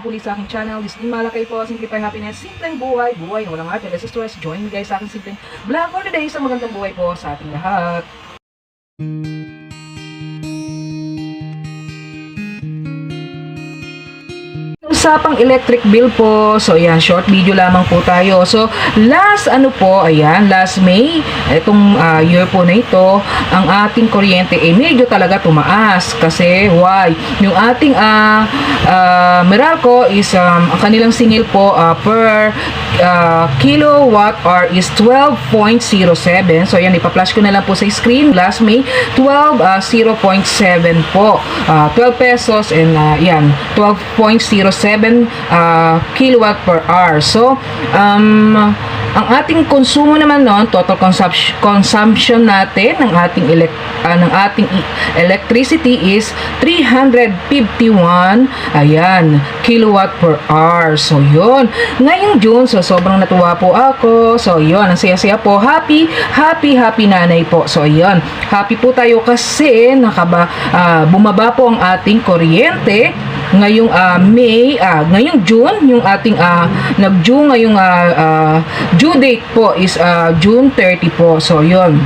muli sa aking channel. This is Malakay po, Simplify Happiness, simpleng buhay, buhay na walang less stress. Join me guys sa aking simpleng vlog for today sa magandang buhay po sa ating lahat. Usapang electric bill po. So, ayan, short video lamang po tayo. So, last ano po, ayan, last May, itong ah, year po na ito, ang ating kuryente eh medyo talaga tumaas. Kasi, why? Yung ating ah ah, Meralco is, um, ang kanilang singil po ah, per ah, kilowatt hour is 12.07. So, ayan, ipa-flash ko na lang po sa screen. Last May, 12, ah, 0.7 po. Ah, 12 pesos and ah, yan, 12.07 ah, kilowatt per hour. So, um, ang ating konsumo naman noon, total consumption, consumption natin ng ating elec ah, ng ating i- electricity is 351 ayan, kilowatt per hour. So, yun. Ngayong June, so sobrang natuwa po ako. So, yun. Ang saya-saya po. Happy, happy, happy nanay po. So, yun. Happy po tayo kasi nakaba, ah, bumaba po ang ating kuryente ngayong ah, May, ah, ngayong June, yung ating ah, nag-June ngayong ah, ah, due date po is ah, June 30 po. So, yun.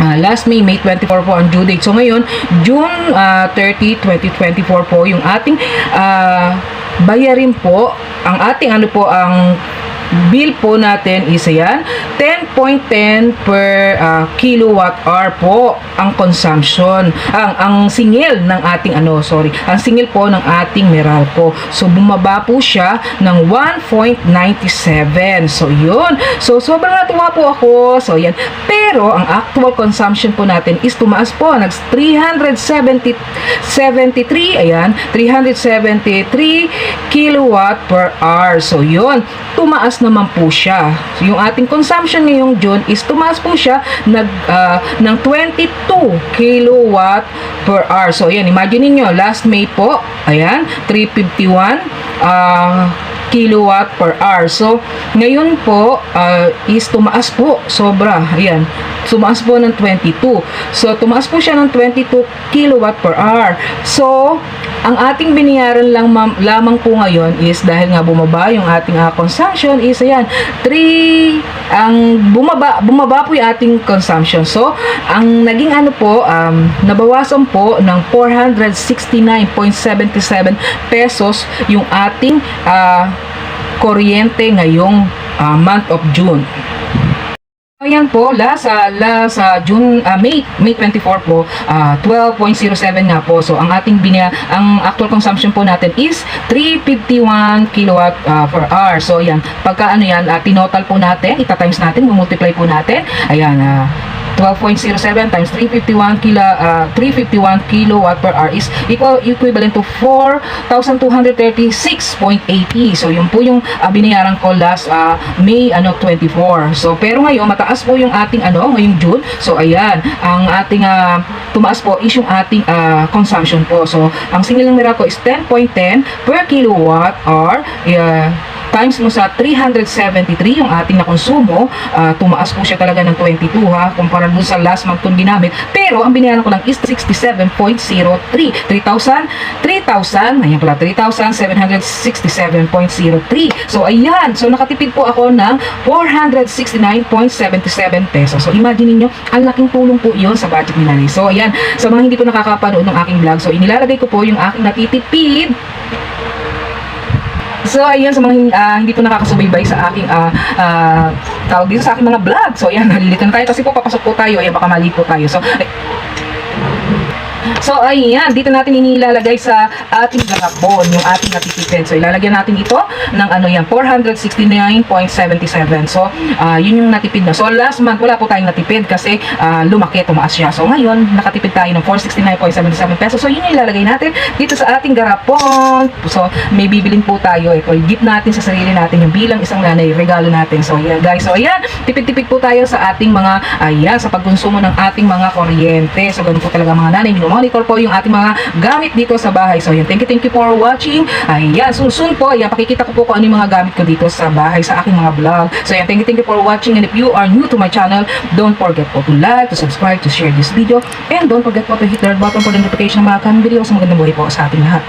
Ah, last May, May 24 po ang due date. So, ngayon, June ah, 30, 2024 po yung ating ah, bayarin po. Ang ating ano po, ang bill po natin is ayan, 10.10 per ah, kilowatt hour po ang consumption. Ang ang singil ng ating ano, sorry, ang singil po ng ating Meralco. So bumaba po siya ng 1.97. So yun. So sobrang natuwa po ako. So yan. Pero ang actual consumption po natin is tumaas po. Nag 370 73 ayan, 373 kilowatt per hour. So yun, tumaas naman po siya. So, yung ating consumption ngayong June is tumaas po siya nag ah, ng 22 kilowatt per hour. So ayan, imagine niyo last May po, ayan, 351 ah kilowatt per hour. So, ngayon po ah, is tumaas po sobra. Ayan. Tumaas po ng 22. So, tumaas po siya ng 22 kilowatt per hour. So, ang ating binayaran lang lamang po ngayon is dahil nga bumaba yung ating ah, consumption is ayan 3 ang bumaba bumaba po yung ating consumption. So, ang naging ano po um, nabawasan po ng 469.77 pesos yung ating ah, kuryente ngayong ah, month of June. Ayan po, last, sa last sa June, ah, May, May 24 po, ah, 12.07 nga po. So, ang ating binya, ang actual consumption po natin is 351 kilowatt ah, per hour. So, ayan, pagka ano yan, ah, tinotal po natin, ita-times natin, multiply po natin. Ayan, ah, 12.07 times 351 kilo ah, 351 kilowatt per hour is equal equivalent to 4,236.80. So yun po yung ah, binayaran ko last ah, May ano 24. So pero ngayon mataas po yung ating ano ngayong June. So ayan, ang ating ah, tumaas po is yung ating ah, consumption po. So ang single ng Miracle is 10.10 per kilowatt hour. Yeah, times mo sa 373 yung ating na konsumo, ah, tumaas po siya talaga ng 22 ha, kumpara dun sa last month kong ginamit. Pero ang binayaran ko lang is 67.03. 3,000, 3,000, ayan pala, 3,767.03. So ayan, so nakatipid po ako ng 469.77 pesos. So imagine niyo ang laking tulong po iyon sa budget ni nanay. So ayan, sa mga hindi po nakakapanood ng aking vlog, so inilalagay ko po yung aking natitipid So, ayun, sa mga ah, hindi po nakakasubaybay sa aking ah, ah, tawag dito sa aking mga vlog. So, ayan, nalilito na tayo kasi po papasok po tayo. Ayan, baka mali po tayo. So, ay- So, ayan, dito natin inilalagay sa ating garapon, yung ating natitipid. So, ilalagyan natin ito ng ano yan, 469.77. So, ah, yun yung natipid na. So, last month, wala po tayong natipid kasi ah, lumaki, tumaas siya. So, ngayon, nakatipid tayo ng 469.77 pesos. So, yun yung ilalagay natin dito sa ating garapon. So, may bibilin po tayo. Ito, gift natin sa sarili natin yung bilang isang nanay, regalo natin. So, ayan, guys. So, ayan, tipid-tipid po tayo sa ating mga, ayan, sa pagkonsumo ng ating mga kuryente. So, ganun po talaga mga nanay. Minomonitor po yung ating mga gamit dito sa bahay. So, ayan, thank you, thank you for watching. Ayan, so soon po, ayan, pakikita ko po kung ano yung mga gamit ko dito sa bahay, sa aking mga vlog. So, ayan, thank you, thank you for watching. And if you are new to my channel, don't forget po to like, to subscribe, to share this video. And don't forget po to hit the button for the notification mga kami video. So, magandang buhay po sa ating lahat.